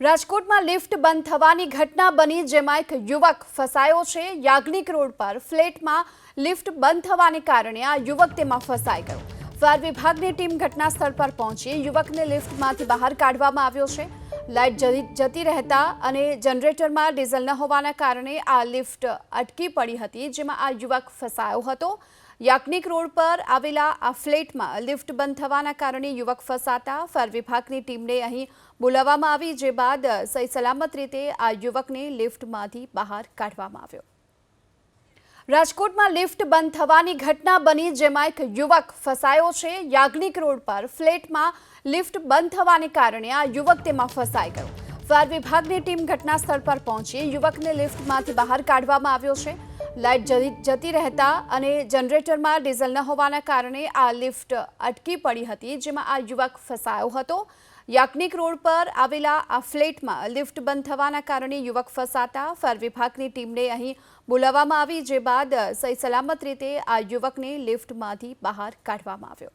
રાજકોટમાં લિફ્ટ બંધ થવાની ઘટના બની જેમાં એક યુવક ફસાયો છે. યાજ્ઞિક રોડ પર ફ્લેટમાં લિફ્ટ બંધ થવાને કારણે આ યુવક તેમાં ફસાઈ ગયો. ફાયર વિભાગની ટીમ ઘટના સ્થળ પર પહોંચી. યુવકને લિફ્ટમાંથી બહાર કાઢવામાં આવ્યો છે. લાઇટ જતી રહેતા અને જનરેટરમાં ડીઝલ ન હોવાના કારણે આ લિફ્ટ અટકી પડી હતી, જેમાં આ યુવક ફસાયો હતો. યાજ્ઞિક રોડ પર આવેલા આ ફ્લેટમાં લિફ્ટ બંધ થવાના કારણે યુવક ફસાતા ફાયર વિભાગની ટીમને અહીં બોલાવવામાં આવી, જે બાદ સહી સલામત રીતે આ યુવકને લિફ્ટમાંથી બહાર કાઢવામાં આવ્યો. રાજકોટમાં લિફ્ટ બંધ થવાની ઘટના બની, જેમાં એક યુવક ફસાયો છે. યાજ્ઞિક રોડ પર ફ્લેટમાં લિફ્ટ બંધ થવાને કારણે આ યુવક તેમાં ફસાઈ ગયો. ફાયર વિભાગની ટીમ ઘટના સ્થળ પર પહોંચી. યુવકને લિફ્ટમાંથી બહાર કાઢવામાં આવ્યો છે. લાઇટ જતી રહેતા અને જનરેટરમાં ડીઝલ ન હોવાના કારણે આ લિફ્ટ અટકી પડી હતી, જેમાં આ યુવક ફસાયો હતો. યાજ્ઞિક રોડ પર આવેલા આ ફ્લેટમાં લિફ્ટ બંધ થવાના કારણે યુવક ફસાતા ફાયર વિભાગની ટીમને અહીં બોલાવવામાં આવી, જે બાદ સહી સલામત રીતે આ યુવકને લિફ્ટમાંથી બહાર કાઢવામાં આવ્યો.